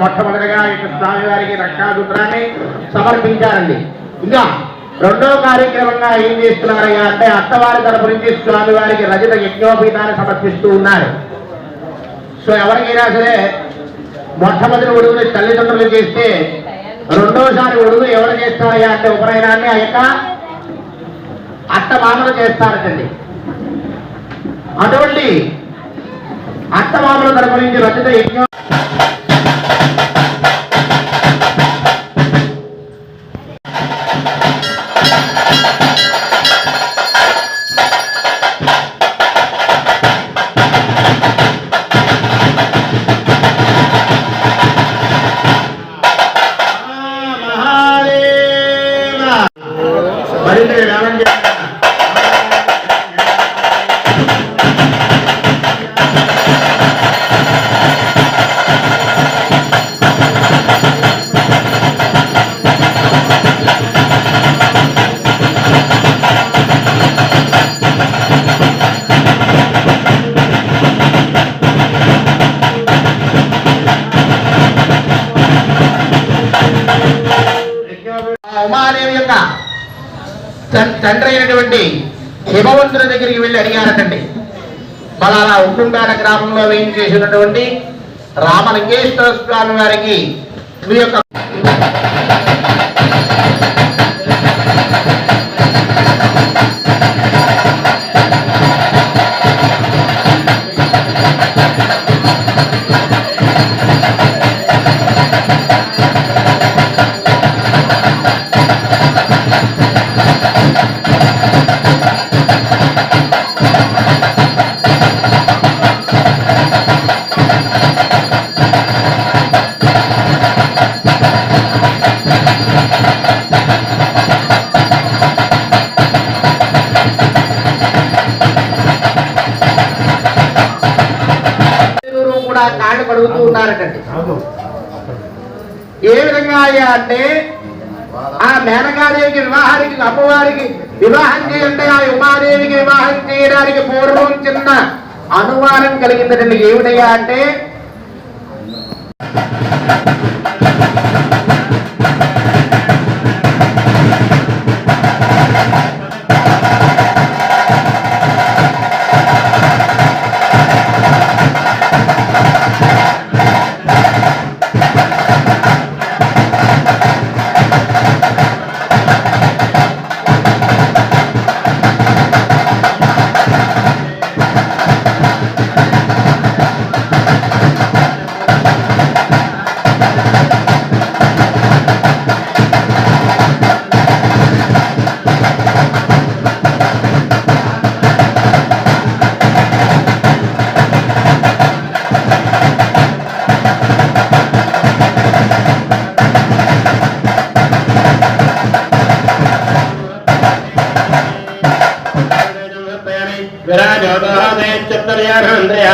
మొట్టమొదటిగా ఇటు స్వామివారికి సమర్పించారండి. ఇంకా రెండో కార్యక్రమంగా ఏం చేస్తున్నారయ్యా అంటే అత్తవారి తరపు నుంచి స్వామి రజత యజ్ఞోపీతాన్ని సమర్పిస్తూ ఉన్నారు. సో ఎవరికైనా సరే మొట్టమొదటి ఉడుగుని తల్లిదండ్రులు చేస్తే రెండోసారి ఉడుగు ఎవరు చేస్తారయ్యా అంటే ఉపనయనాన్ని ఆ యొక్క అత్త మామలు చేస్తారటండి. అటువంటి అత్తమామల తరపు నుంచి రచిత యజ్ఞం ఉమాదేవి యొక్క తండ్రి అయినటువంటి హిమవంతుల దగ్గరికి వెళ్ళి అడిగారటండి. బలాలా ఉక్కుంటాడ గ్రామంలో వేయించేసినటువంటి రామలింగేశ్వర స్వామి వారికి మీ యొక్క కాళ్ళు కడుగుతూ ఉన్నారటండి ఏ విధంగా అయ్యా అంటే ఆ మేనకాదేవికి వివాహానికి అమ్మవారికి వివాహం చేయండి ఆ ఉమాదేవికి వివాహం చేయడానికి పూర్వం చిన్న అనుమానం కలిగిందండి ఏమిటయ్యా అంటే విరాజోదోహ చత్తర్యానందయ